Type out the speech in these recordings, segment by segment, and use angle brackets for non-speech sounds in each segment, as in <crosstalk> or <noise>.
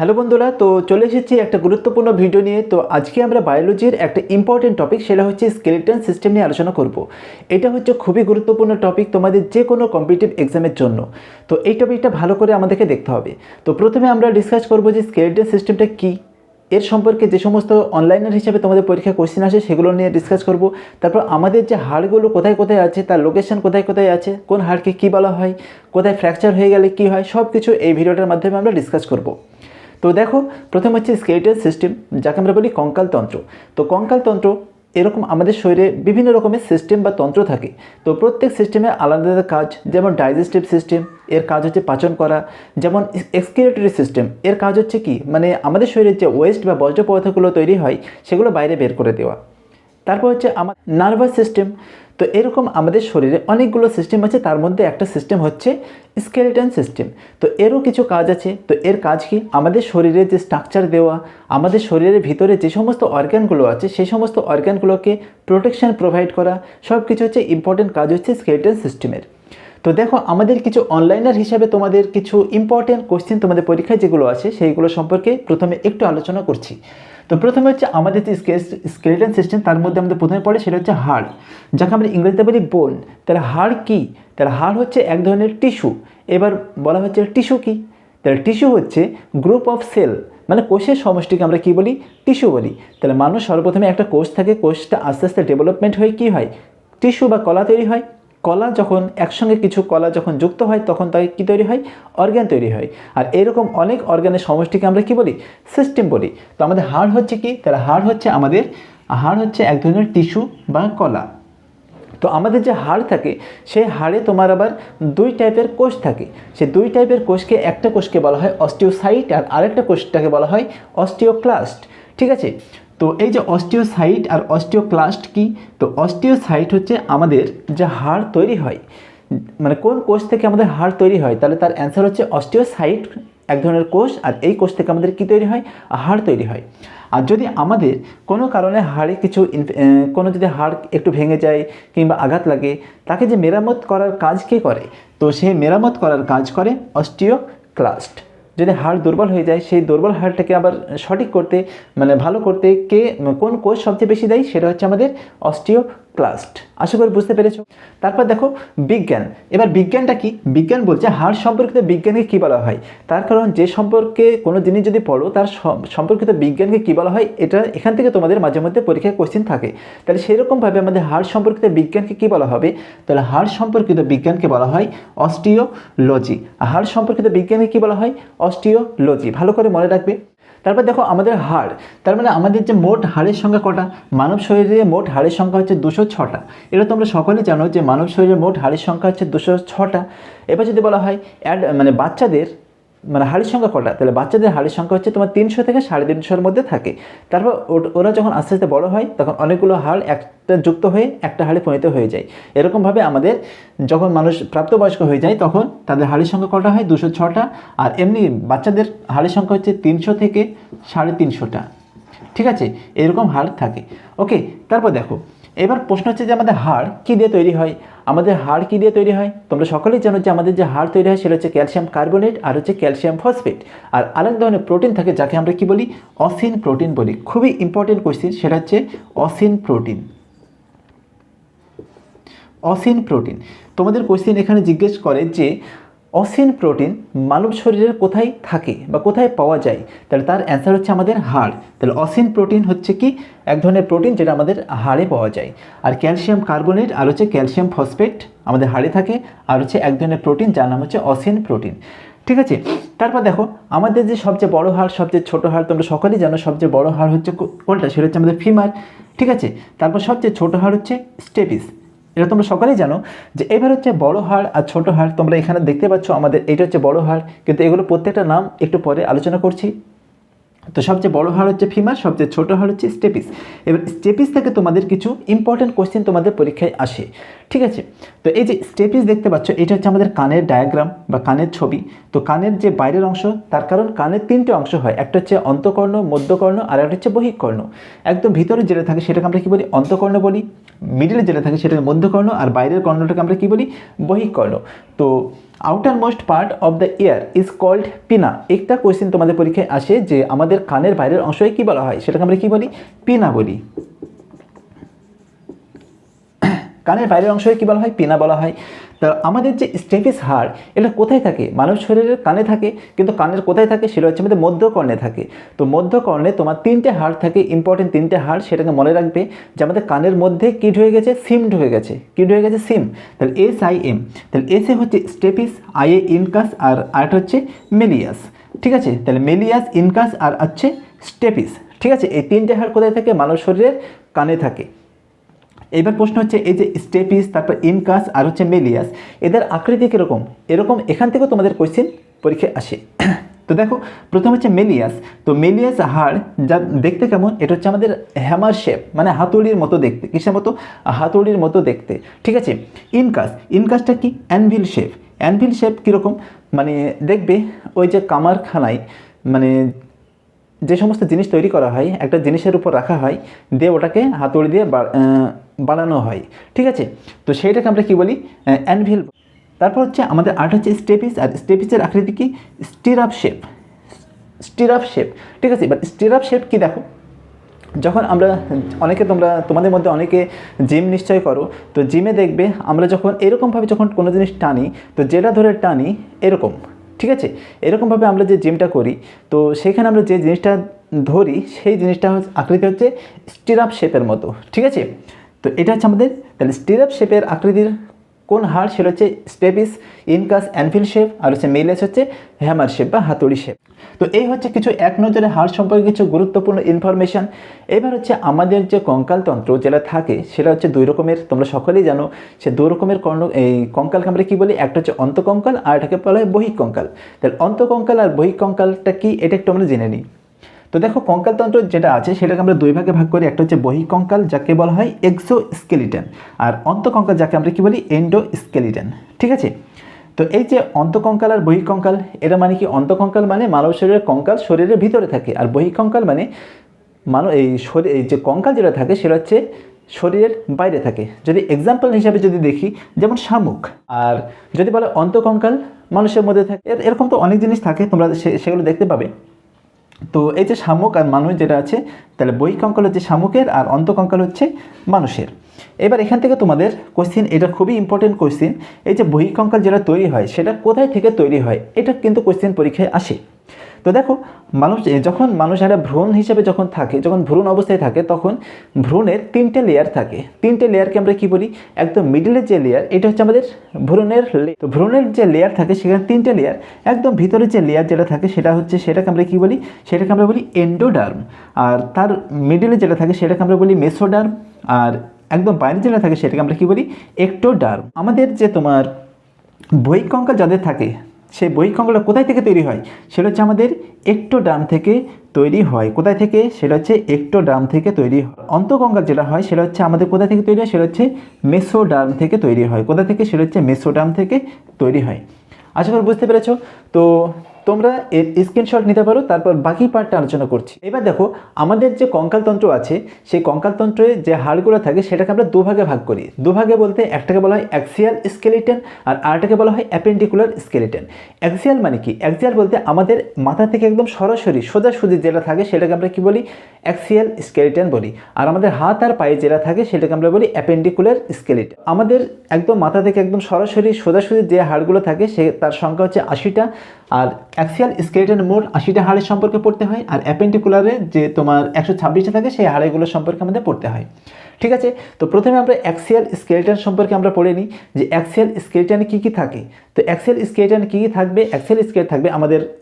Hello বন্ধুরা, তো চলে এসেছি একটা গুরুত্বপূর্ণ ভিডিও নিয়ে। তো আজকে আমরা বায়োলজির একটা ইম্পর্টেন্ট টপিক সেটা হচ্ছে স্কেলেটন সিস্টেম নিয়ে আলোচনা করব। এটা হচ্ছে খুবই গুরুত্বপূর্ণ টপিক তোমাদের যে কোনো কম্পিটিটিভ এক্সামের জন্য। তো এই টপিকটা ভালো করে আমাদেরকে দেখতে হবে। তো প্রথমে আমরা ডিসকাস করব যে স্কেলেটন সিস্টেমটা কী। এর সম্পর্কে যে সমস্ত অনলাইনের হিসেবে তোমাদের পরীক্ষা কোশ্চেন আসে, সেগুলো নিয়ে ডিসকাস করব। তারপর আমাদের যে হাড়গুলো কোথায় কোথায় আছে, তার লোকেশন কোথায় কোথায় আছে, কোন হাড়কে কী বলা হয়, কোথায় ফ্র্যাকচার হয়ে গেলে কী হয় সব কিছু এই ভিডিওটার মাধ্যমে আমরা ডিসকাস করব। তো দেখো, প্রথম হচ্ছে স্কেলেটাল সিস্টেম যাকে আমরা বলি কঙ্কালতন্ত্র তো কঙ্কালতন্ত্র এরকম আমাদের শরীরে বিভিন্ন রকমের সিস্টেম বা তন্ত্র থাকে। তো প্রত্যেক সিস্টেমে আলাদা আলাদা কাজ, যেমন ডাইজেস্টিভ সিস্টেম এর কাজ হচ্ছে পাচন করা, যেমন এক্সকিউরেটরি সিস্টেম এর কাজ হচ্ছে কি? মানে আমাদের শরীরের যে ওয়েস্ট বা বর্জ্য পদার্থগুলো তৈরি হয়, সেগুলো বাইরে বের করে দেওয়া। তারপর হচ্ছে আমার নার্ভাস সিস্টেম তো এরকম আমাদের শরীরে অনেকগুলো সিস্টেম আছে, তার মধ্যে একটা সিস্টেম হচ্ছে স্কেলেটন সিস্টেম তো এরও কিছু কাজ আছে, তো এর কাজ কি? আমাদের শরীরে যে স্ট্রাকচার দেওয়া, আমাদের শরীরের ভিতরে যে সমস্ত অর্গ্যানগুলো আছে, সেই সমস্ত অর্গ্যানগুলোকে প্রোটেকশন প্রোভাইড করা সব কিছু হচ্ছে ইম্পর্টেন্ট কাজ হচ্ছে স্কেলেটন সিস্টেমের তো দেখো, আমাদের কিছু অনলাইনার হিসাবে তোমাদের কিছু ইম্পর্টেন্ট কোশ্চেন তোমাদের পরীক্ষায় যেগুলো আছে, সেইগুলো সম্পর্কে প্রথমে একটু আলোচনা করছি। তো প্রথমে হচ্ছে আমাদের যে স্কেলেটন সিস্টেম তার মধ্যে আমাদের প্রথমে পড়ে সেটা হচ্ছে হাড়। যাকে আমরা ইংরেজিতে বলি বোন তাহলে হাড় কী? তাহলে হাড় হচ্ছে এক ধরনের টিস্যু এবার বলা হচ্ছে টিস্যু কী? তাহলে টিস্যু হচ্ছে গ্রুপ অফ সেল মানে কোষের সমষ্টিকে আমরা কি বলি? টিস্যু বলি। তাহলে মানুষ সর্বপ্রথমে একটা কোষ থাকে, কোষটা আস্তে আস্তে ডেভেলপমেন্ট হয়ে কী হয়? টিস্যু বা কলা তৈরি হয়। কলা যখন একসঙ্গে কিছু কলা যখন যুক্ত হয়, তখন তাকে কী তৈরি হয়? অর্গ্যান তৈরি হয়। আর এরকম অনেক অর্গ্যানের সমষ্টিকে আমরা কি বলি? সিস্টেম বলি। তো আমাদের হাড় হচ্ছে কি? তারা হাড় হচ্ছে আমাদের, হাড় হচ্ছে এক ধরনের টিস্যু বা কলা। তো আমাদের যে হাড় থাকে, সেই হাড়ে তোমার আবার দুই টাইপের কোষ থাকে। সে দুই টাইপের কোষকে একটা কোষকে বলা হয় অস্টিওসাইট আর আরেকটা কোষটাকে বলা হয় অস্টিওক্লাস্ট ঠিক আছে? তো এই যে অস্টিওসাইট আর অস্টিওক্লাস্ট কি? তো অস্টিওসাইট হচ্ছে আমাদের যে হাড় তৈরি হয়। মানে কোন কোষ থেকে আমাদের হাড় তৈরি হয়? তাহলে তার অ্যান্সার হচ্ছে অস্টিওসাইট, এক ধরনের কোষ, আর এই কোষ থেকে আমাদের কি তৈরি হয়? হাড় তৈরি হয়। আর যদি আমাদের কোনো কারণে হাড়ে কিছু কোনো যদি হাড় একটু ভেঙে যায় কিংবা আঘাত লাগে, তাকে যে মেরামত করার কাজ কে করে? তো সেই মেরামত করার কাজ করে অস্টিওক্লাস্ট। যদি হাড় দুর্বল হয়ে যায়, সেই দুর্বল হাড়টাকে আবার সঠিক করতে মানে ভালো করতে কে, কোন কোষ সবচেয়ে বেশি দেয়? সেটা হচ্ছে আমাদের অস্টিওক্লাস্ট আশা করি বুঝতে পেরেছ। তারপর দেখো, বিজ্ঞান। এবার বিজ্ঞানটা কি? বিজ্ঞান বলছে হাড় সম্পর্কিত বিজ্ঞানকে কী বলা হয়? তার কারণ যে সম্পর্কে কোনো জিনিস যদি পড়ো, তার সম্পর্কিত বিজ্ঞানকে কী বলা হয়? এটা এখান থেকে তোমাদের মাঝে মধ্যে পরীক্ষায় কোশ্চিন থাকে। তাহলে সেরকমভাবে আমাদের হাড় সম্পর্কিত বিজ্ঞানকে কী বলা হবে? তাহলে হাড় সম্পর্কিত বিজ্ঞানকে বলা হয় অস্টিওলজি হাড় সম্পর্কিত বিজ্ঞানকে কী বলা হয়? অস্টিওলজি ভালো করে মনে রাখবে। তারপর দেখো আমাদের হাড়, তার মানে আমাদের যে মোট হাড়ের সংখ্যা কটা? মানব শরীরে মোট হাড়ের সংখ্যা হচ্ছে দুশো ছটা। এটা তোমরা সকলেই জানো যে মানব শরীরে মোট হাড়ের সংখ্যা হচ্ছে দুশো ছটা। এবার যদি বলা হয়, অ্যাড মানে বাচ্চাদের মানে হাড়ির সংখ্যা কটা? তাহলে বাচ্চাদের হাড়ির সংখ্যা হচ্ছে তোমার তিনশো থেকে সাড়ে তিনশোর মধ্যে থাকে। তারপর ওরা যখন আস্তে আস্তে বড় হয়, তখন অনেকগুলো হাড় একটা যুক্ত হয়ে একটা হাড়ে পরিণত হয়ে যায়। এরকমভাবে আমাদের যখন মানুষ প্রাপ্তবয়স্ক হয়ে যায়, তখন তাদের হাড়ির সংখ্যা কটা হয়? দুশো ছটা। আর এমনি বাচ্চাদের হাড়ির সংখ্যা হচ্ছে তিনশো থেকে সাড়ে তিনশোটা। ঠিক আছে? এরকম হাড় থাকে। ওকে, তারপর দেখো এবার প্রশ্ন হচ্ছে যে আমাদের হাড় কী দিয়ে তৈরি হয়? আমাদের হাড় কী দিয়ে তৈরি হয়? তোমরা সকলেই জানো যে আমাদের যে হাড় তৈরি হয় সেটা হচ্ছে ক্যালসিয়াম কার্বোনেট আর হচ্ছে ক্যালসিয়াম ফসফেট। আর আরেক ধরনের প্রোটিন থাকে যাকে আমরা কি বলি? অসিন প্রোটিন বলি। খুবই ইম্পর্টেন্ট কোয়েশ্চেন সেটা হচ্ছে অসিন প্রোটিন। Ossein protein. তোমাদের কোয়েশ্চেন এখানে জিজ্ঞেস করে যে অসিন প্রোটিন মানব শরীরের কোথায় থাকে বা কোথায় পাওয়া যায়? তাহলে তার অ্যান্সার হচ্ছে আমাদের হাড়। তাহলে অসিন প্রোটিন হচ্ছে কি? এক ধরনের প্রোটিন যেটা আমাদের হাড়ে পাওয়া যায়। আর ক্যালসিয়াম কার্বনেট আর হচ্ছে ক্যালসিয়াম ফসফেট আমাদের হাড়ে থাকে। আর হচ্ছে এক ধরনের প্রোটিন যার নাম হচ্ছে অসিন প্রোটিন ঠিক আছে? তারপর দেখো, আমাদের যে সবচেয়ে বড় হাড়, সবচেয়ে ছোটো হাড়, তোমরা সকলেই জানো সবচেয়ে বড় হাড় হচ্ছে কোনটা? সেটা হচ্ছে আমাদের ফিমার ঠিক আছে? তারপর সবচেয়ে ছোটো হাড় হচ্ছে স্টেপিস এটা তোমরা সকলেই জানো যে এবার হচ্ছে বড় হাড় আর ছোট হাড় তোমরা এখানে দেখতে পাচ্ছ আমাদের, এটা হচ্ছে বড় হাড়, কিন্তু এগুলো প্রত্যেকটা নাম একটু পরে আলোচনা করছি। তো সবচেয়ে বড় হার হচ্ছে ফিমার সবচেয়ে ছোট হার হচ্ছে স্টেপিস এবার স্টেপিস থেকে তোমাদের কিছু ইম্পর্টেন্ট কোশ্চেন তোমাদের পরীক্ষায় আসে। ঠিক আছে? তো এই যে স্টেপিস দেখতে পাচ্ছ, এটা হচ্ছে আমাদের কানের ডায়াগ্রাম বা কানের ছবি। তো কানের যে বাইরের অংশ, তার কারণ কানের তিনটে অংশ হয়। একটা হচ্ছে অন্তকর্ণ, মধ্যকর্ণ আর একটা হচ্ছে বহিকর্ণ। একদম ভিতরে যেটা থাকে, সেটাকে আমরা কী বলি? অন্তকর্ণ বলি। মিডিলে যেটা থাকে সেটাকে মধ্যকর্ণ আর বাইরের কর্ণটাকে আমরা কী বলি? বহিকর্ণ। তো outer most part of the ear is called pinna একটা কোয়েশ্চেন তোমাদের পরীক্ষায় আসে যে আমাদের কানের বাইরের অংশকে কী বলা হয়? সেটাকে আমরা কী বলি? পিনা বলি। কানের বাইরের অংশকে কী বলা হয়? পিনা বলা হয়। তা আমাদের যে স্টেপিস হাড়, এটা কোথায় থাকে? মানব শরীরের কানে থাকে, কিন্তু কানের কোথায় থাকে সেটা হচ্ছে আমাদের মধ্যকর্ণে থাকে। তো মধ্যকর্ণে তোমার তিনটে হাড় থাকে ইম্পর্টেন্ট তিনটে হাড় সেটাকে মনে রাখবে যে আমাদের কানের মধ্যে কী ঢুকে গেছে? সিম ঢুকে গেছে। কী ঢুকে গেছে? সিম। তাহলে এস আই এম। তাহলে এসে হচ্ছে স্টেপিস আই এ ইনকাস, আর আরেকটা হচ্ছে মেলিয়াস। ঠিক আছে? তাহলে মেলিয়াস, ইনকাস, আর হচ্ছে স্টেপিস ঠিক আছে? এই তিনটে হাড় কোথায় থাকে? মানব শরীরের কানে থাকে। এবার প্রশ্ন হচ্ছে এই যে স্টেপিস তারপর ইনকাস আর হচ্ছে মেলিয়াস এদের আকৃতি কীরকম? এরকম এখান থেকেও তোমাদের কোয়েশ্চেন পরীক্ষায় আসে। <clears throat> তো দেখো, প্রথম হচ্ছে মেলিয়াস তো মেলিয়াস হাড়, যা দেখতে কেমন? এটা হচ্ছে আমাদের হ্যামার শেপ মানে হাতুড়ির মতো দেখতে, কিসের মতো? হাতুড়ির মতো দেখতে, ঠিক আছে? ইনকাস ইনকাসটা কি? অ্যানভিল শেপ অ্যানভিল শেপ কীরকম? মানে দেখবে ওই যে কামারখানায় মানে যে সমস্ত জিনিস তৈরি করা হয়, একটা জিনিসের উপর রাখা হয়, দিয়ে ওটাকে হাতুড়ি দিয়ে বানানো হয়, ঠিক আছে? তো সেইটাকে আমরা কি বলি? অ্যানভিল তারপর হচ্ছে আমাদের আর্ট হচ্ছে স্টেপিস আর স্টেপিসের আকৃতি কি? স্টিরাপ শেপ স্টিরাপ শেপ ঠিক আছে? এবার স্টিরাপ শেপ কি দেখো? যখন আমরা, অনেকে তোমরা, তোমাদের মধ্যে অনেকে জিম নিশ্চয় করো, তো জিমে দেখবে আমরা যখন এরকমভাবে যখন কোনো জিনিস টানি, তো যেটা ধরে টানি, এরকম। ঠিক আছে? এরকমভাবে আমরা যে জিমটা করি, তো সেখানে আমরা যে জিনিসটা ধরি, সেই জিনিসটা হচ্ছে, আকৃতি হচ্ছে স্টিরাপ শেপের মতো, ঠিক আছে? তো এটা হচ্ছে আমাদের, তাহলে স্টিরাপ শেপের আকৃতির কোন হাড় সেটা হচ্ছে স্টেপিস ইনকাস, অ্যানফিল শেপ, আর হচ্ছে মেলেস হচ্ছে হ্যামার শেপ বা হাতুড়ি শেপ। তো এই হচ্ছে কিছু এক নজরে হাড় সম্পর্কে কিছু গুরুত্বপূর্ণ ইনফরমেশান এবার হচ্ছে আমাদের যে কঙ্কালতন্ত্র যেটা থাকে, সেটা হচ্ছে দুই রকমের, তোমরা সকলেই জানো, সে দুই রকমের কর্ণ, এই কঙ্কালকে আমরা কী বলি? একটা হচ্ছে অন্তকঙ্কাল আর এটাকে বলা হয় বহিকঙ্কাল। তাহলে অন্তকঙ্কাল আর বহিকঙ্কালটা কি? এটা একটু আমরা জেনে নিই। তো দেখো কঙ্কালতন্ত্র যেটা আছে সেটাকে আমরা দুই ভাগে ভাগ করি। একটা হচ্ছে বহিকঙ্কাল, যাকে বলা হয় এক্সো স্কেলিটন আর অন্তকঙ্কাল, যাকে আমরা কি বলি? এন্ডো স্কেলিটন ঠিক আছে? তো এই যে অন্তকঙ্কাল আর বহিকঙ্কাল এটা মানে কি? অন্তকঙ্কাল মানে মানব শরীরের কঙ্কাল শরীরের ভিতরে থাকে, আর বহিকঙ্কাল মানে মানব এই শরীর এই যে কঙ্কাল যেটা থাকে, সেটা হচ্ছে শরীরের বাইরে থাকে। যদি এক্সাম্পল হিসাবে যদি দেখি, যেমন শামুক, আর যদি বলে অন্তকঙ্কাল মানুষের মধ্যে থাকে এরকম তো অনেক জিনিস থাকে, তোমরা সেগুলো দেখতে পাবে। তো এই যে শামুক আর মানুষ যেটা আছে, তাহলে বই কঙ্কাল হচ্ছে শামুকের আর অন্তকঙ্কাল হচ্ছে মানুষের। এবার এখান থেকে তোমাদের কোশ্চিন এটা খুবই ইম্পর্টেন্ট কোশ্চিন এই যে বহিকঙ্কাল যেটা তৈরি হয়, সেটা কোথায় থেকে তৈরি হয়, এটা কিন্তু কোশ্চিন পরীক্ষায় আসে। তো দেখো, মানুষ যখন মানুষ একটা ভ্রূণ হিসেবে যখন থাকে, যখন ভ্রূণ অবস্থায় থাকে, তখন ভ্রূণের তিনটে লেয়ার থাকে। তিনটে লেয়ারকে আমরা কি বলি? একদম মিডিলের যে লেয়ার এটা হচ্ছে আমাদের ভ্রূণের লে- তো ভ্রূণের যে লেয়ার থাকে, সেখানে তিনটে লেয়ার একদম ভিতরের যে লেয়ার যেটা থাকে, সেটা হচ্ছে সেটাকে আমরা কি বলি? সেটাকে আমরা বলি এন্ডোডার্ম আর তার মিডিলে যেটা থাকে, সেটাকে আমরা বলি মেসোডার্ম আর একদম বাইরে যেটা থাকে, সেটাকে আমরা কি বলি? একটোডার্ম আমাদের যে তোমার বহিকঙ্কাল যাদের থাকে সেই বহিকঙ্কালটা কোথায় থেকে তৈরি হয়? সেটা হচ্ছে আমাদের একটোডার্ম থেকে তৈরি হয়। কোথায় থেকে? সেটা হচ্ছে একটোডার্ম থেকে তৈরি হয়। অন্তকঙ্কাল যেটা হয়, সেটা হচ্ছে আমাদের কোথায় থেকে তৈরি হয়? সেটা হচ্ছে মেসোডার্ম থেকে তৈরি হয়। কোথা থেকে? সেটা হচ্ছে মেসোডার্ম থেকে তৈরি হয়। আশা করি বুঝতে পেরেছ? তো তোমরা এর স্ক্রিনশট নিতে পারো, তারপর বাকি পার্টটা আলোচনা করছি। এবার দেখো, আমাদের যে কঙ্কালতন্ত্র আছে, সেই কঙ্কালতন্ত্রে যে হাড়গুলো থাকে, সেটাকে আমরা দুভাগে ভাগ করি। দুভাগে বলতে একটাকে বলা হয় অ্যাক্সিয়াল স্কেলিটন আর আরেকটাকে বলা হয় অ্যাপেন্ডিকুলার স্কেলিটন অ্যাক্সিয়াল মানে কি? অ্যাক্সিয়াল বলতে আমাদের মাথা থেকে একদম সরাসরি সোজাসুজি যেটা থাকে, সেটাকে আমরা কি বলি? অ্যাক্সিয়াল স্কেলিটন বলি। আর আমাদের হাত আর পায়ে যেটা থাকে, সেটাকে আমরা বলি অ্যাপেন্ডিকুলার স্কেলিটন আমাদের একদম মাথা থেকে একদম সরাসরি সোজাসুজি যে হাড়গুলো থাকে, সে, তার সংখ্যা হচ্ছে আশিটা। আর অ্যাক্সিয়াল স্কেলটেন মোট আশিটা হাড়ের সম্পর্কে পড়তে হয় আর অ্যাপেন্টিকুলারে যে তোমার একশো ছাব্বিশটা থাকে, সেই হাড়েগুলোর সম্পর্কে আমাদের পড়তে হয়। ঠিক আছে? তো প্রথমে আমরা অ্যাক্সিয়াল স্কেলেটন সম্পর্কে আমরা পড়ে নিই যে অ্যাক্সিয়াল স্কেলেটনে কী কী থাকে? তো অ্যাক্সিয়াল স্কেলেটনে কী কী থাকবে? অ্যাক্সিয়াল স্কেল থাকবে আমাদের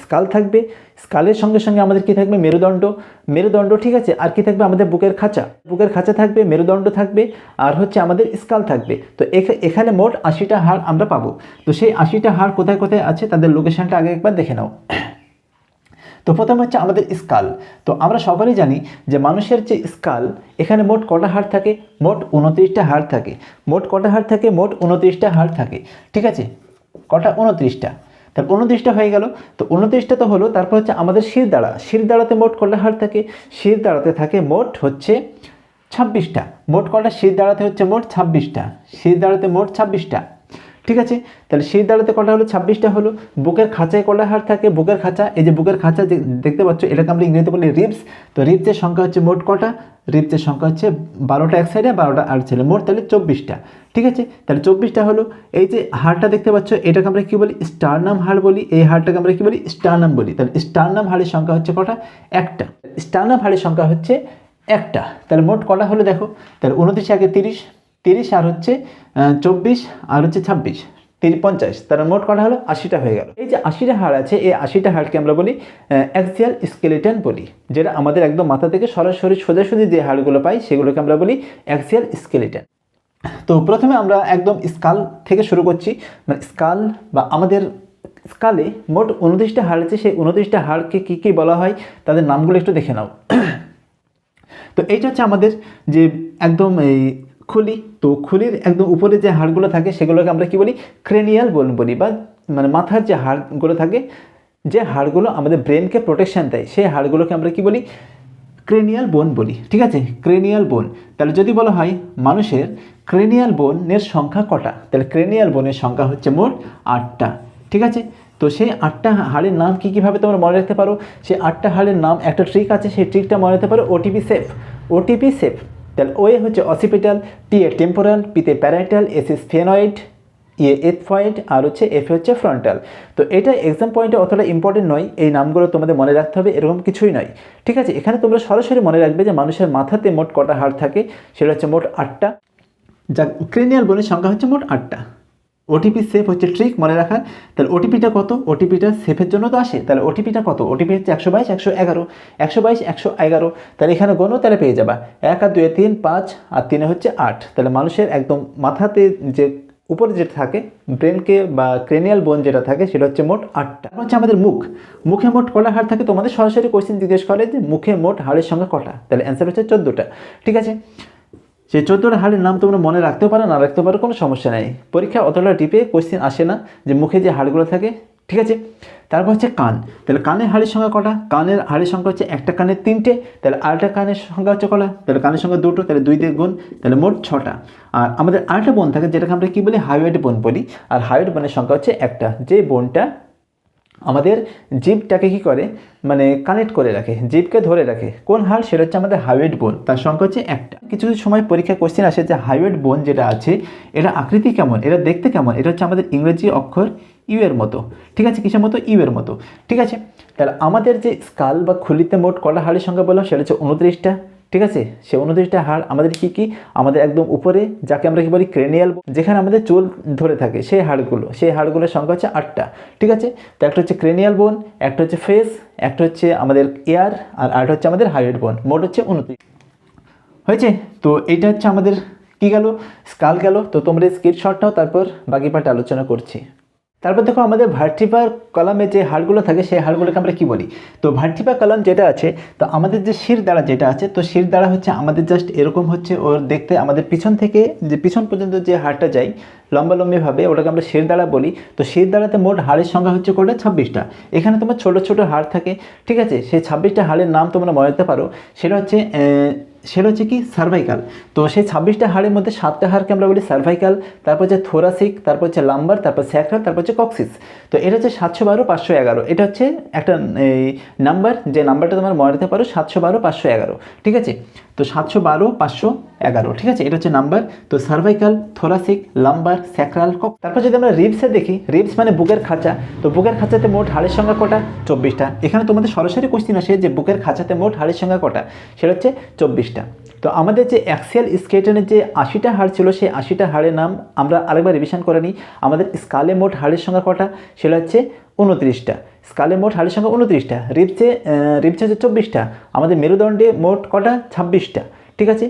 স্কাল থাকবে। স্কালের সঙ্গে সঙ্গে আমাদের কী থাকবে? মেরুদণ্ড। মেরুদণ্ড ঠিক আছে? আর কি থাকবে? আমাদের বুকের খাঁচা। বুকের খাঁচা থাকবে, মেরুদণ্ড থাকবে, আর হচ্ছে আমাদের স্কাল থাকবে। তো এখা- এখানে মোট আশিটা হাড় আমরা পাবো। তো সেই আশিটা হাড় কোথায় কোথায় আছে? তাদের লোকেশনটা আগে একবার দেখে নাও। তো প্রথম হচ্ছে আমাদের স্কাল। তো আমরা সকলেই জানি যে মানুষের যে স্কাল, এখানে মোট কটা হাড় থাকে? মোট উনত্রিশটা হাড় থাকে। মোট কটা হাড় থাকে? মোট উনত্রিশটা হাড় থাকে। ঠিক আছে? কটা? উনত্রিশটা। তার উনত্রিশটা হয়ে গেল। তো উনত্রিশটা তো হলো, তারপর হচ্ছে আমাদের শির দাঁড়া শির দাঁড়াতে মোট কটা হাড় থাকে? শির দাঁড়াতে থাকে মোট হচ্ছে ছাব্বিশটা। মোট কটা? শীত দাঁড়াতে হচ্ছে মোট ছাব্বিশটা। শীত দাঁড়াতে মোট ছাব্বিশটা। ঠিক আছে? তাহলে সেই দাঁড়াতে কটা হলো? ছাব্বিশটা হলো। বুকের খাঁচায় কটা হাড় থাকে? বুকের খাঁচা। এই যে বুকের খাঁচা দেখতে পাচ্ছ, এটাকে আমরা ইংরেজিতে বলি রিপস তো রিপসের সংখ্যা হচ্ছে মোট কটা? রিপসের সংখ্যা হচ্ছে বারোটা এক সাইডে বারোটা আট ছেলে মোট তাহলে চব্বিশটা। ঠিক আছে? তাহলে চব্বিশটা হলো। এই যে হাড়টা দেখতে পাচ্ছ, এটাকে আমরা কী বলি? স্টারনাম হাড় বলি। এই হাড়টাকে আমরা কী বলি? স্টারনাম বলি। তাহলে স্টারনাম হাড়ের সংখ্যা হচ্ছে কটা? একটা। স্টারনাম হাড়ের সংখ্যা হচ্ছে একটা। তাহলে মোট কটা হলো দেখো? তাহলে উনত্রিশ আগে তিরিশ। তিরিশ আর হচ্ছে চব্বিশ আর হচ্ছে ছাব্বিশ পঞ্চাশ। তার মোট কটা হলো? আশিটা হয়ে গেল। এই যে আশিটা হাড় আছে, এই আশিটা হাড়কে আমরা বলি অ্যাক্সিয়াল স্কেলেটন বলি, যেটা আমাদের একদম মাথা থেকে সরাসরি সোজাসুজি যে হাড়গুলো পাই, সেগুলোকে আমরা বলি অ্যাক্সিয়াল স্কেলেটন তো প্রথমে আমরা একদম স্কাল থেকে শুরু করছি। মানে স্কাল বা আমাদের স্কালে মোট উনত্রিশটা হাড় আছে, সেই উনত্রিশটা হাড়কে কী কী বলা হয়, তাদের নামগুলো একটু দেখে নাও। তো এইটা হচ্ছে আমাদের যে একদম এই খুলি, তো খুলির একদম উপরে যে হাড়গুলো থাকে সেগুলোকে আমরা কি বলি? ক্রেনিয়াল বোন বলি বা মানে মাথার যে হাড়গুলো থাকে, যে হাড়গুলো আমাদের ব্রেনকে প্রোটেকশন দেয়, সেই হাড়গুলোকে আমরা কি বলি? ক্রেনিয়াল বোন বলি, ঠিক আছে? ক্রেনিয়াল বোন তাহলে যদি বলা হয় মানুষের ক্রেনিয়াল বোনের সংখ্যা কটা? তাহলে ক্রেনিয়াল বোনের সংখ্যা হচ্ছে মোট আটটা, ঠিক আছে? তো সেই আটটা হাড়ের নাম কী কীভাবে তোমরা মনে রাখতে পারো? সেই আটটা হাড়ের নাম একটা ট্রিক আছে, সেই ট্রিকটা মনে রাখতে পারো ওটিপি সেফ ওটিপি সেফ তাহলে ওয়ে হচ্ছে অসিপিটাল টি এ টেম্পোরাল পিতে parietal S S sphenoid E এথ point আর হচ্ছে এফ হচ্ছে ফ্রন্টাল তো এটা এক্সাম পয়েন্টে অতটা ইম্পর্টেন্ট নয়, এই নামগুলো তোমাদের মনে রাখতে হবে, এরকম কিছুই নয়। ঠিক আছে, এখানে তোমরা সরাসরি মনে রাখবে যে মানুষের মাথাতে মোট কটা হাড় থাকে, সেটা হচ্ছে মোট আটটা। যা ক্রেনিয়াল বোনের সংখ্যা হচ্ছে মোট আটটা। ওটিপি সেফ হচ্ছে ট্রিক মনে রাখার। তাহলে ওটিপিটা কত? ওটিপিটা সেফের জন্য তো আসে। তাহলে ওটিপিটা কত? ওটিপি হচ্ছে একশো বাইশ, একশো এগারো। একশো বাইশ, একশো এগারো। তাহলে এখানে গণো তাহলে পেয়ে যাবা। এক আর দুয়ে তিন, পাঁচ আর তিনে হচ্ছে আট। তাহলে মানুষের একদম মাথাতে যে উপরে যেটা থাকে ব্রেনকে বা ক্রেনিয়াল বোন যেটা থাকে, সেটা হচ্ছে মোট আটটা। হচ্ছে আমাদের মুখ। মুখে মোট কটা হাড় থাকে? তোমাদের সরাসরি কোয়েশ্চেন জিজ্ঞেস করে যে মুখে মোট হাড়ের সংখ্যা কটা? তাহলে অ্যান্সার হচ্ছে চোদ্দোটা। ঠিক আছে? সেই চোদ্দোটা হাড়ের নাম তোমরা মনে রাখতেও পারো, না রাখতে পারো, কোনো সমস্যা নেই। পরীক্ষা অতটা টিপে কোয়েশ্চেন আসে না যে মুখে যে হাড়গুলো থাকে, ঠিক আছে? তারপর হচ্ছে কান। তাহলে কানের হাড়ের সংখ্যা কটা? কানের হাড়ের সংখ্যা হচ্ছে একটা কানের তিনটে, তাহলে আরেকটা কানের সংখ্যা হচ্ছে কটা? তাহলে কানের সংখ্যা দুটো, তাহলে দুই দিয়ে গুণ, তাহলে মোট ছটা। আর আমাদের আরেকটা বোন থাকে, যেটাকে আমরা কী বলি? হাইওয়েড বোন বলি। আর হাইওয়েড বোনের সংখ্যা হচ্ছে একটা। যে বোনটা আমাদের জিভটাকে কি করে? মানে কানেক্ট করে রাখে জিভকে ধরে রাখে। কোন হাড় সেটা হচ্ছে আমাদের হাইওয়েড বোন তার সংখ্যা হচ্ছে একটা। কিছু কিছু সময় পরীক্ষা কোশ্চেন আসে যে হাইওয়েড বোন যেটা আছে এটা আকৃতি কেমন? এটা দেখতে কেমন? এটা হচ্ছে আমাদের ইংরেজি অক্ষর ইউ এর মতো। ঠিক আছে? কিসের মতো? ইউ এর মতো। ঠিক আছে? তাহলে আমাদের যে স্কাল বা খুলিতে মোট কটা হাড়ের সংখ্যা বললাম? সেটা হচ্ছে উনত্রিশটা। ঠিক আছে? সে উনত্রিশটা হাড় আমাদের কি কি? আমাদের একদম উপরে, যাকে আমরা কি বলি ক্রেনিয়াল যেখানে আমাদের চুল ধরে থাকে, সেই হাড়গুলো, সেই হাড়গুলোর সংখ্যা হচ্ছে আটটা, ঠিক আছে? তো একটা হচ্ছে ক্রেনিয়াল বোন একটা হচ্ছে ফেস একটা হচ্ছে আমাদের এয়ার আর আরেকটা হচ্ছে আমাদের হাইওয়েড বোন মোট হচ্ছে উনত্রিশ। হয়েছে? তো এইটা হচ্ছে আমাদের কি গেল? স্কাল গেল। তো তোমরা স্ক্রিনশটটাও তারপর বাকি পার্ট আলোচনা করছি। তারপর দেখো আমাদের ভার্টিপার কলামে যে হাড়গুলো থাকে, সেই হাড়গুলোকে আমরা কি বলি? তো ভার্টিপার কলাম যেটা আছে, তো আমাদের যে শির দ্বারা যেটা আছে, তো শির দ্বারা হচ্ছে আমাদের জাস্ট এরকম হচ্ছে ওর দেখতে আমাদের পিছন থেকে, যে পিছন পর্যন্ত যে হাড়টা যায়, লম্বালম্বিভাবে ওটাকে আমরা শির দ্বারা বলি। তো শির দ্বারাতে মোট হাড়ের সংখ্যা হচ্ছে কোটা ছাব্বিশটা। এখানে তোমার ছোটো ছোটো হাড় থাকে, ঠিক আছে? সেই ছাব্বিশটা হাড়ের নাম তোমরা মনে রাখতে পারো। সেটা হচ্ছে সেটা হচ্ছে কি সার্ভাইকাল তো সেই ছাব্বিশটা হাড়ের মধ্যে সাতটা হাড়কে আমরা বলি সার্ভাইকাল তারপর হচ্ছে থোরাসিক তারপর হচ্ছে লাম্বার তারপর স্যাক্রাল তারপর হচ্ছে কক্সিস তো এটা হচ্ছে সাতশো বারো, পাঁচশো এগারো। এটা হচ্ছে একটা, এই নাম্বার যে নাম্বারটা তোমার মনে রাখতে পারো, সাতশো বারো, পাঁচশো এগারো। ঠিক আছে? তো সাতশো বারো, পাঁচশো এগারো, ঠিক আছে? এটা হচ্ছে নাম্বার তো সার্ভাইকাল থোরাসিক লাম্বার স্যাক্রাল কক তারপর যদি আমরা রিবসে দেখি রিবস মানে বুকের খাঁচা, তো বুকের খাঁচাতে মোট হাড়ের সংখ্যা কটা? চব্বিশটা। এখানে তোমাদের সরাসরি কোশ্চিন আসে যে বুকের খাঁচাতে মোট হাড়ের সংখ্যা কটা? সেটা হচ্ছে চব্বিশটা। তো আমাদের যে অ্যাক্সিয়াল স্কেটনের যে আশিটা হাড় ছিল, সেই আশিটা হাড়ের নাম আমরা আরেকবার রিভিশন করে নিই। আমাদের স্কালে মোট হাড়ের সংখ্যা কটা? সেটা হচ্ছে উনত্রিশটা। স্কালে মোট হাড়ের সংখ্যা উনত্রিশটা। রিপসে রিপসে হচ্ছে চব্বিশটা। আমাদের মেরুদণ্ডে মোট কটা? ছাব্বিশটা। ঠিক আছে?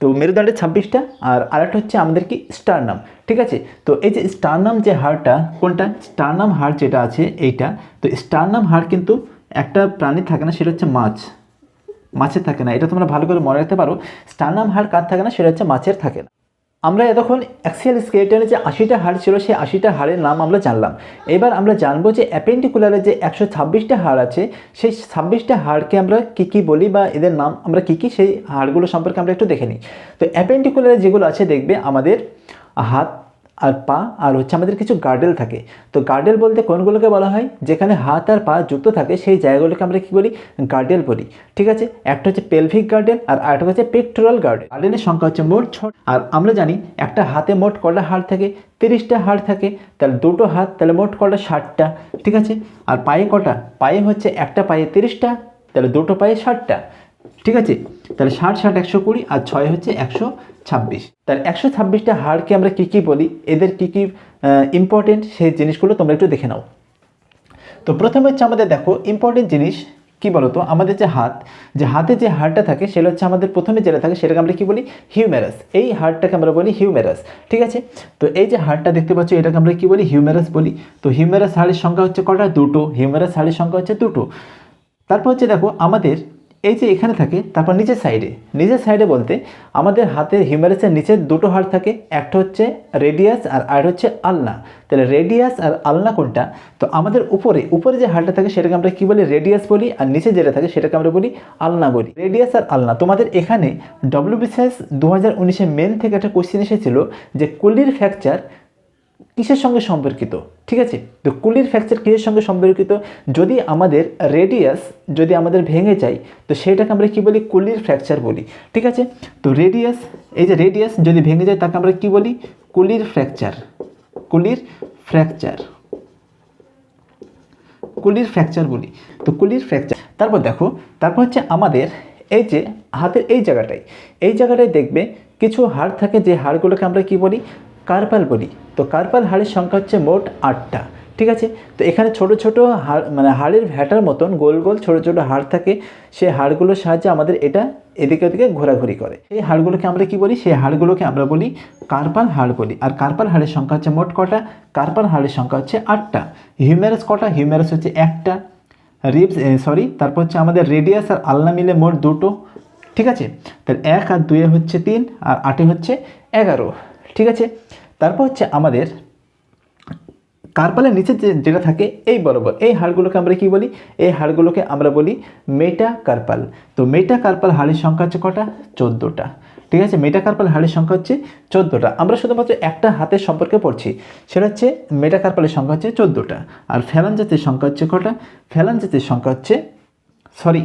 তো মেরুদণ্ডে ছাব্বিশটা আর আরেকটা হচ্ছে আমাদের কি? স্টারনাম। ঠিক আছে? তো এই যে স্টারনাম যে হাড়টা, কোনটা? স্টারনাম হাড় যেটা আছে এইটা। তো স্টারনাম হাড় কিন্তু একটা প্রাণী থাকে না, সেটা হচ্ছে মাছ। মাছের থাকে না। এটা তোমরা ভালো করে মনে রাখতে পারো। স্টারনাম হাড় কার থাকে না? সেটা হচ্ছে মাছের থাকে না। আমরা এতক্ষণ অ্যাক্সিয়াল স্কেলেটনের যে আশিটা হাড় ছিল, সেই আশিটা হাড়ের নাম আমরা জানলাম। এবার আমরা জানব যে অ্যাপেন্ডিকুলারের যে একশো ছাব্বিশটা হাড় আছে, সেই ছাব্বিশটা হাড়কে আমরা কী কী বলি বা এদের নাম আমরা কী কী সেই হাড়গুলো সম্পর্কে আমরা একটু দেখে নিই। তো অ্যাপেন্ডিকুলারে যেগুলো আছে, দেখবে আমাদের হাত আর পা আর হচ্ছে আমাদের কিছু গার্ডেল থাকে। তো গার্ডেল বলতে কোনগুলোকে বলা হয়? যেখানে হাত আর পা যুক্ত থাকে, সেই জায়গাগুলোকে আমরা কী বলি? গার্ডেল বলি। ঠিক আছে? একটা হচ্ছে পেলভিক গার্ডেল আর আরেকটা হচ্ছে পেক্টোরাল গার্ডেল গার্ডেলের সংখ্যা হচ্ছে মোট ছ আর আমরা জানি একটা হাতে মোট কটা হাড় থাকে? তিরিশটা হাড় থাকে। তাহলে দুটো হাত, তাহলে মোট কটা ষাটটা। ঠিক আছে? আর পায়ে কটা পায়ে হচ্ছে একটা পায়ে তিরিশটা, তাহলে দুটো পায়ে ষাটটা। ঠিক আছে? তাহলে ষাট ষাট, একশো কুড়ি আর ছয় হচ্ছে একশো ছাব্বিশ। তাহলে একশো ছাব্বিশটা হাড়কে আমরা কী কী বলি? এদের কী কী ইম্পর্টেন্ট সেই জিনিসগুলো তোমরা একটু দেখে নাও। তো প্রথমে হচ্ছে আমাদের দেখো ইম্পর্টেন্ট জিনিস কি বলতো? আমাদের যে হাত, যে হাতে যে হাড়টা থাকে, সেটা হচ্ছে আমাদের প্রথমে যেটা থাকে, সেটাকে আমরা কি বলি? হিউম্যারাস এই হাড়টাকে আমরা বলি হিউম্যারাস ঠিক আছে? তো এই যে হাড়টা দেখতে পাচ্ছ, এটাকে আমরা কি বলি? হিউম্যারাস বলি। তো হিউম্যারাস হাড়ের সংখ্যা হচ্ছে কটা? দুটো। হিউম্যারাস হাড়ের সংখ্যা হচ্ছে দুটো। তারপর হচ্ছে দেখো, আমাদের এই যে এখানে থাকে, তারপর নিচের সাইডে নিচের সাইডে বলতে আমাদের হাতের হিউম্যারাসের নিচের দুটো হাড় থাকে, একটা হচ্ছে রেডিয়াস আর আর হচ্ছে আলনা তাহলে রেডিয়াস আর আলনা কোনটা? তো আমাদের উপরে উপরে যে হাড়টা থাকে, সেটাকে আমরা কী বলি? রেডিয়াস বলি, আর নিচে যেটা থাকে, সেটাকে আমরা বলি আলনা বলি। রেডিয়াস আর আলনা তোমাদের এখানে ডব্লিউবিসিএস দু হাজার উনিশে মেন থেকে একটা কোশ্চেন এসেছিল যে কুলির ফ্র্যাকচার কিসের সঙ্গে সম্পর্কিত? ঠিক আছে? তো কুলির ফ্র্যাকচার কিসের সঙ্গে সম্পর্কিত? যদি আমাদের রেডিয়াস যদি আমাদের ভেঙে যায়, তো সেটাকে আমরা কি বলি? কুলির ফ্র্যাকচার বলি। ঠিক আছে? তো রেডিয়াস এই যে রেডিয়াস যদি ভেঙে যায়, তাকে আমরা কি বলি? কুলির ফ্র্যাকচার। কুলির ফ্র্যাকচার। কুলির ফ্র্যাকচার বলি। তো কুলির ফ্র্যাকচার। তারপর দেখো, তারপর হচ্ছে আমাদের এই যে হাতের এই জায়গাটায়। এই জায়গাটায় দেখবে কিছু হাড় থাকে, যে হাড়গুলোকে আমরা কি বলি? কার্পাল বলি। তো কার্পাল হাড়ের সংখ্যা হচ্ছে মোট আটটা, ঠিক আছে? তো এখানে ছোট ছোট হাড় মানে হাড়ের ভ্যাটার মতন গোল গোল ছোট ছোট হাড় থাকে, সেই হাড়গুলোর সাহায্যে আমাদের এটা এদিকে ওদিকে ঘোরাঘুরি করে। সেই হাড়গুলোকে আমরা কি বলি? সেই হাড়গুলোকে আমরা বলি কার্পাল হাড় বলি। আর কার্পাল হাড়ের সংখ্যা হচ্ছে মোট কটা? কার্পাল হাড়ের সংখ্যা হচ্ছে আটটা। হিউম্যারাস কটা? হিউম্যারাস হচ্ছে একটা। রিবস সরি, তারপর হচ্ছে আমাদের রেডিয়াস আর আলনা মিলে মোট দুটো, ঠিক আছে? তাহলে এক আর দুয়ে হচ্ছে তিন, আর আটে হচ্ছে এগারো। ঠিক আছে? তারপর হচ্ছে আমাদের কার্পালের নিচে যে যেটা থাকে, এই বরাবর, এই হাড়গুলোকে আমরা কি বলি? এই হাড়গুলোকে আমরা বলি মেটা কার্পাল তো মেটা কার্পাল হাড়ের সংখ্যা হচ্ছে কটা? চোদ্দোটা। ঠিক আছে? মেটা কার্পাল হাড়ের সংখ্যা হচ্ছে চোদ্দোটা। আমরা শুধুমাত্র একটা হাতের সম্পর্কে পড়ছি, সেটা হচ্ছে মেটা কার্পালের সংখ্যা হচ্ছে চোদ্দোটা। আর ফ্যালাঞ্জাতের সংখ্যা হচ্ছে কটা? ফ্যালাঞ্জাতের সংখ্যা হচ্ছে সরি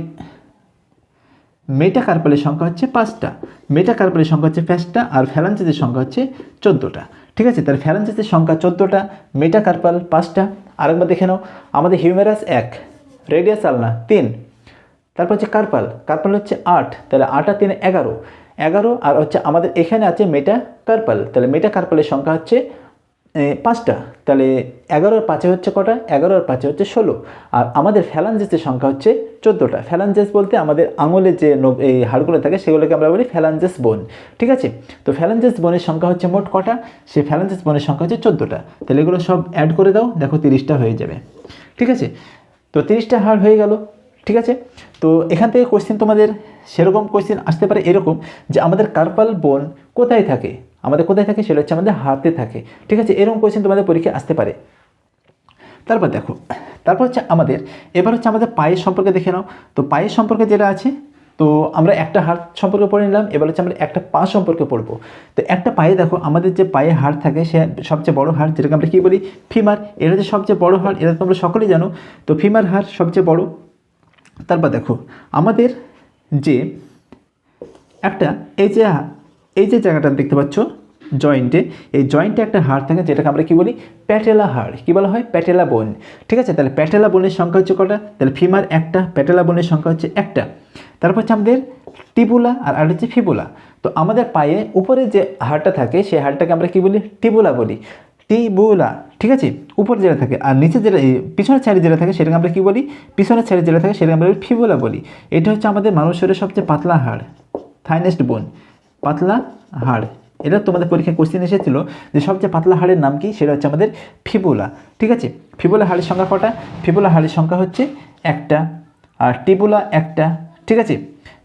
মেটা কার্পালের সংখ্যা হচ্ছে পাঁচটা। মেটা কার্পালের সংখ্যা হচ্ছে পাঁচটা আর ফ্যালাঞ্জাতের সংখ্যা হচ্ছে চোদ্দোটা। ঠিক আছে? তাহলে ফ্যালাঞ্জাতের সংখ্যা চোদ্দোটা মেটা কার্পাল পাঁচটা। আরেকবার দেখে নাও। আমাদের হিউমেরাস এক রেডিয়াস আলনা তিন। তারপর হচ্ছে কার্পাল কার্পাল হচ্ছে আট। তাহলে আট আর তিনে এগারো। এগারো আর হচ্ছে আমাদের এখানে আছে মেটা কার্পাল তাহলে মেটা কার্পালের সংখ্যা হচ্ছে পাঁচটা। তাহলে এগারোর পাঁচে হচ্ছে কটা? এগারোর পাঁচে হচ্ছে ষোলো। আর আমাদের ফ্যালাঞ্জেসের সংখ্যা হচ্ছে চোদ্দোটা। ফ্যালাঞ্জেস বলতে আমাদের আঙুলের যে এই হাড়গুলো থাকে, সেগুলোকে আমরা বলি ফ্যালাঞ্জেস বোন ঠিক আছে? তো ফ্যালাঞ্জেস বোনের সংখ্যা হচ্ছে মোট কটা? সেই ফ্যালাঞ্জেস বোনের সংখ্যা হচ্ছে চোদ্দোটা। তাহলে এগুলো সব অ্যাড করে দাও, দেখো তিরিশটা হয়ে যাবে। ঠিক আছে? তো তিরিশটা হাড় হয়ে গেল। ঠিক আছে? তো এখান থেকে কোশ্চেন তোমাদের সেরকম কোশ্চেন আসতে পারে এরকম যে আমাদের কার্পাল বোন কোথায় থাকে? আমাদের কোথায় থাকে? সেটা হচ্ছে আমাদের হাতে থাকে। ঠিক আছে? এরকম কোয়েশ্চেন তোমাদের পরীক্ষায় আসতে পারে। তারপর দেখো, তারপর হচ্ছে আমাদের, এবার হচ্ছে আমাদের পায়ের সম্পর্কে দেখে নাও। তো পায়ের সম্পর্কে যেটা আছে, তো আমরা একটা হাড় সম্পর্কে পড়ে নিলাম, এবার হচ্ছে আমরা একটা পা সম্পর্কে পড়ব। তো একটা পায়ে দেখো, আমাদের যে পায়ে হাড় থাকে, সে সবচেয়ে বড় হাড়, যেটাকে আমরা কী বলি? ফিমার। এটা যে সবচেয়ে বড় হাড়, এটা তোমরা সকলেই জানো। তো ফিমার হাড় সবচেয়ে বড়। তারপর দেখো, আমাদের যে একটা এই যে এই যে জায়গাটা দেখতে পাচ্ছ জয়েন্টে এই জয়েন্টে একটা হাড় থাকে যেটাকে আমরা কি বলি? প্যাটেলা হাড়। কি বলা হয়? প্যাটেলা বোন ঠিক আছে? তাহলে প্যাটেলা বোনের সংখ্যা হচ্ছে কটা? তাহলে ফিমার একটা প্যাটেলা বোনের সংখ্যা হচ্ছে একটা। তারপর হচ্ছে আমাদের টিবুলা আর আর হচ্ছে ফিবুলা তো আমাদের পায়ে উপরে যে হাড়টা থাকে, সেই হাড়টাকে আমরা কি বলি? টিবুলা বলি। টিবুলা ঠিক আছে? উপরে যেটা থাকে। আর নিচে যেটা পিছনের সাইডে যেটা থাকে, সেটাকে আমরা কি বলি? পিছনের সাইডে যেটা থাকে, সেটাকে আমরা বলি ফিবুলা বলি। এটা হচ্ছে আমাদের মানুষের সবচেয়ে পাতলা হাড় থাইনেস্ট বোন পাতলা হাড়। এটা তোমাদের পরীক্ষায় কোশ্চেন এসেছিল যে সবচেয়ে পাতলা হাড়ের নাম কি? সেটা হচ্ছে আমাদের ফিবুলা। ঠিক আছে? ফিবুলা হাড়ের সংখ্যা কটা? ফিবুলা হাড়ের সংখ্যা হচ্ছে একটা আর টিবুলা একটা। ঠিক আছে?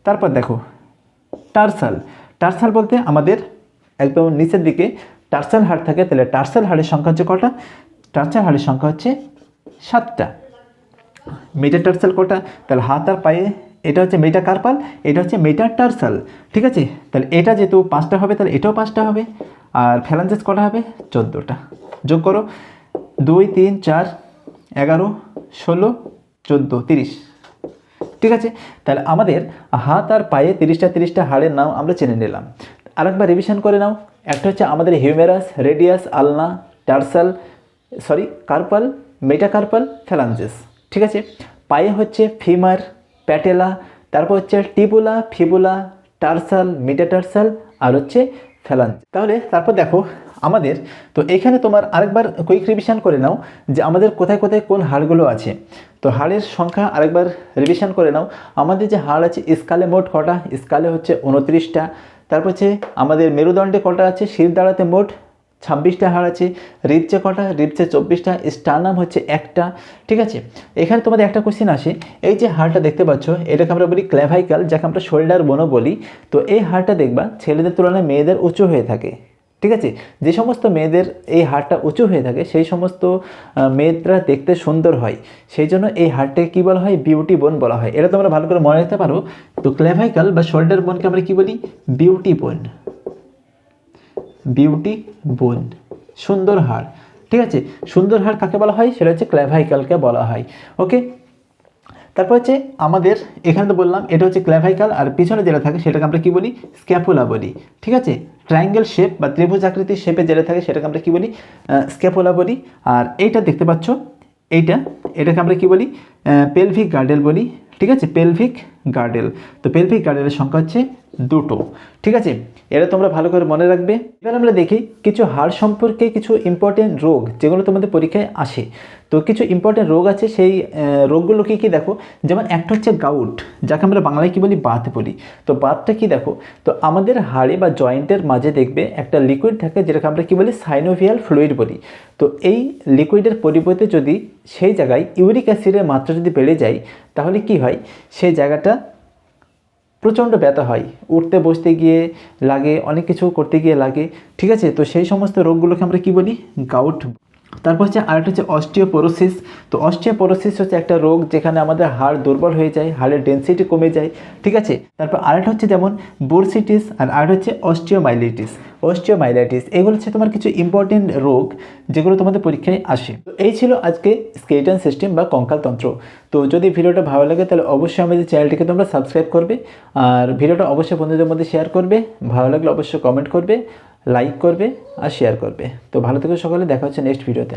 তারপর দেখো, টার্সাল। টার্সাল বলতে আমাদের একদম নিচের দিকে টার্সাল হাড় থাকে, তাহলে টার্সাল হাড়ের সংখ্যা হচ্ছে কটা? টার্সাল হাড়ের সংখ্যা হচ্ছে সাতটা। মেটাটার্সাল কটা? তাহলে হাত আর পায়ে এটা হচ্ছে মেটা কার্পাল এটা হচ্ছে মেটা টার্সাল ঠিক আছে? তাহলে এটা যেহেতু পাঁচটা হবে, তাহলে এটাও পাঁচটা হবে। আর ফ্যালাঞ্জেস কটা হবে? চোদ্দোটা। যোগ করো। দুই, তিন, চার, এগারো, ষোলো, চোদ্দ, তিরিশ। ঠিক আছে? তাহলে আমাদের হাত আর পায়ে তিরিশটা তিরিশটা হাড়ের নাম আমরা চেনে নিলাম। আরেকবার রিভিশন করে নাও। একটা হচ্ছে আমাদের humerus radius ulna tarsal sorry carpal metacarpal phalanges ঠিক আছে? পায়ে হচ্ছে ফিমার প্যাটেলা, তারপর হচ্ছে টিপুলা ফিবুলা, টার্সাল, মেটাটার্সাল আর হচ্ছে ফ্যালাঞ্জ তাহলে তারপর দেখো আমাদের, তো এখানে তোমার আরেকবার কুইক রিভিশন করে নাও যে আমাদের কোথায় কোথায় কোন হাড়গুলো আছে। তো হাড়ের সংখ্যা আরেকবার রিভিশন করে নাও। আমাদের যে হাড় আছে, স্কালে মোট কটা? স্কালে হচ্ছে উনত্রিশটা। তারপর হচ্ছে আমাদের মেরুদণ্ডে কটা আছে? শির দাঁড়াতে মোট ছাব্বিশটা হাড় আছে রিপচে কটা রিপচে চব্বিশটা স্টারনাম হচ্ছে একটা, ঠিক আছে? এখানে তোমাদের একটা কোশ্চেন আসে, এই যে হাড়টা দেখতে পাচ্ছ, এটাকে আমরা বলি ক্ল্যাভাইকাল যাকে আমরা শোল্ডার বোনও বলি। তো এই হাড়টা দেখবা, ছেলেদের তুলনায় মেয়েদের উঁচু হয়ে থাকে, ঠিক আছে? যে সমস্ত মেয়েদের এই হাড়টা উঁচু হয়ে থাকে, সেই সমস্ত মেয়েরা দেখতে সুন্দর হয়। সেই জন্য এই হাড়টাকে কী বলা হয়? বিউটি বোন বলা হয়। এটা তোমরা ভালো করে মনে রাখতে পারো। তো ক্লেভাইকাল বা শোল্ডার বোনকে আমরা কী বলি? বিউটি বোন বিউটি, বোন, সুন্দর হাড় ঠিক আছে? সুন্দর হাড় কাকে বলা হয়? সেটা হচ্ছে ক্ল্যাভাইকালকে বলা হয়। ওকে তারপর হচ্ছে আমাদের, এখানে তো বললাম, এটা হচ্ছে ক্ল্যাভাইকাল আর পিছনে যেটা থাকে সেটাকে আমরা কি বলি? স্ক্যাপুলা বলি। ঠিক আছে? ট্রায়াঙ্গেল শেপ বা ত্রিভুজ আকৃতির শেপে যেটা থাকে সেটাকে আমরা কি বলি? স্ক্যাপুলা বলি। আর এইটা দেখতে পাচ্ছ, এইটা, এটাকে আমরা কি বলি? পেলভিক গার্ডেল বলি। ঠিক আছে? পেলভিক গার্ডেল তো পেলভিক গার্ডেলের সংখ্যা হচ্ছে দুটো। ঠিক আছে? এটা তোমরা ভালো করে মনে রাখবে। এবার আমরা দেখি কিছু হাড় সম্পর্কে কিছু ইম্পর্টেন্ট রোগ যেগুলো তোমাদের পরীক্ষায় আসে। তো কিছু ইম্পর্টেন্ট রোগ আছে, সেই রোগগুলো কী কী দেখো? যেমন একটা হচ্ছে গাউট যাকে আমরা বাংলায় কী বলি? বাত বলি। তো বাতটা কি দেখো? তো আমাদের হাড়ে বা জয়েন্টের মাঝে দেখবে একটা লিকুইড থাকে, যেটাকে আমরা কী বলি? সাইনোভিয়াল ফ্লুইড বলি। তো এই লিকুইডের পরিবর্তে যদি সেই জায়গায় ইউরিক অ্যাসিডের মাত্রা যদি বেড়ে যায়, তাহলে কি হয়? সেই জায়গাটা প্রচণ্ড ব্যথা হয়। উঠতে, বসতে গিয়ে লাগে, অনেক কিছু করতে গিয়ে লাগে। ঠিক আছে? তো সেই সমস্ত রোগগুলোকে আমরা কি বলি? গাউট তারপর হচ্ছে আরেকটা হচ্ছে অস্টিওপোরোসিস তো অস্টিওপোরোসিস হচ্ছে একটা রোগ যেখানে আমাদের হাড় দুর্বল হয়ে যায়, হাড়ের ডেন্সিটি কমে যায়, ঠিক আছে? তারপর আরেকটা হচ্ছে যেমন বোরসিটিস আর আরেকটা হচ্ছে অস্টিওমাইলিটিস অস্টিওমাইলাইটিস এগুলো হচ্ছে তোমার কিছু ইম্পর্টেন্ট রোগ যেগুলো তোমাদের পরীক্ষায় আসে। তো এই ছিল আজকে স্কেলেটন সিস্টেম বা কঙ্কালতন্ত্র তো যদি ভিডিওটা ভালো লাগে তাহলে অবশ্যই আমাদের চ্যানেলটিকে তোমরা সাবস্ক্রাইব করবে। আর ভিডিওটা অবশ্যই বন্ধুদের মধ্যে শেয়ার করবে। ভালো লাগলে অবশ্যই কমেন্ট করবে। লাইক করবে আর শেয়ার করবে। তো ভালো থেকো সকালে দেখা হচ্ছে নেক্সট ভিডিওতে